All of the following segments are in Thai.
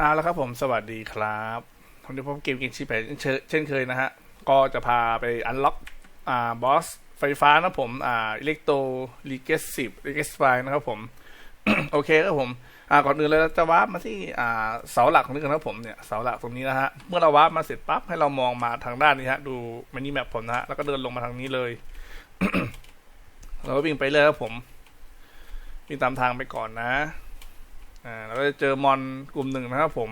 เอาละครับผมสวัสดีครับวันนี้ผมเกมเกมชีแผนเช่นเช่นเคยนะฮะ ก็จะพาไปอันล็อกอ่าบอสไฟฟ้านะผม อ่าอิเล็กโตรลีเกสสิบลีเกสไฟนะครับผม โอเคครับผม อ่าก่อนอื่นเลยเราจะวาร์ปมาที่อ่าเสาหลักของนี่กันนะผมเนี่ยเสาหลักตรงนี้นะฮะ เมื่อเราวาร์ปมาเสร็จปั๊บให้เรามองมาทางด้านนี้ฮะ ดูมินิแมปผมนะฮะ แล้วก็เดินลงมาทางนี้เลย เราก็วิ่งไปเลยครับผมวิ่งตามทางไปก่อนนะ อ่าเราก็จะเจอมอนกลุ่มหนึ่งนะครับผม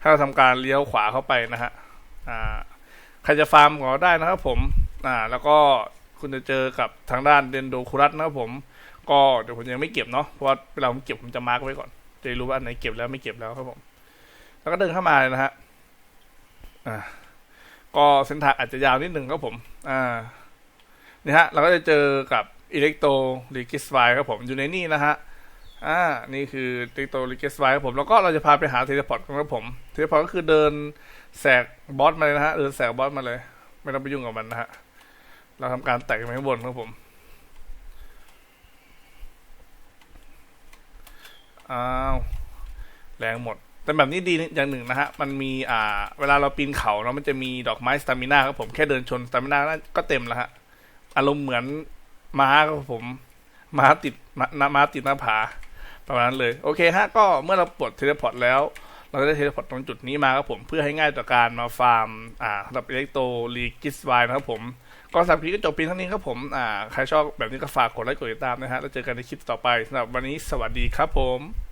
ถ้าเราทำการเลี้ยวขวาเข้าไปนะฮะอ่าใครจะฟาร์มก็ได้นะครับผมอ่าแล้วก็คุณจะเจอกับทางด้านเดนโดคุรัสนะครับผม ก็เดี๋ยวผมยังไม่เก็บเนาะเพราะว่าเวลาผมเก็บผมจะมาร์กไว้ก่อน จะรู้ว่าอันไหนเก็บแล้วไม่เก็บแล้วครับผม แล้วก็เดินเข้ามาเลยนะฮะอ่าก็เส้นทางอาจจะยาวนิดหนึ่งครับผม อ่านี่ฮะ เราก็จะเจอกับอิเล็กโตรลิกิสไฟครับผมอยู่ในนี่นะฮะ อ่า นี่คือติโตลิเกสไวครับผม แล้วก็เราจะพาไปหาเทเลพอร์ตกันครับผม เทเลพอร์ตก็คือเดินแสกบอสมาเลยนะฮะ เดินแสกบอสมาเลย ไม่ต้องไปยุ่งกับมันนะฮะ เราทำการแตะกันไปข้างบนครับผม อ้าว แรงหมด แต่แบบนี้ดีอย่างหนึ่งนะฮะ มันมีอ่า เวลาเราปีนเขาเนาะ มันจะมีดอกไม้สตามิน่าครับผม แค่เดินชนสตามิน่าก็เต็มแล้วฮะ อารมณ์เหมือนม้าครับผม ม้าติดม้าม้าติดหน้าผา ประมาณนั้นเลย โอเคฮะ ก็เมื่อเราปลดเทเลพอร์ตแล้ว เราจะได้เทเลพอร์ตตรงจุดนี้มาครับผม เพื่อให้ง่ายต่อการมาฟาร์ม อ่าสำหรับอิเล็กโตรลีกิสไวนะครับผม ก็สำหรับคลิปก็จบเพียงเท่านี้ครับผม อ่า ใครชอบแบบนี้ก็ฝากกดไลค์กดติดตามนะฮะ แล้วเจอกันในคลิปต่อไปสำหรับวันนี้สวัสดีครับผม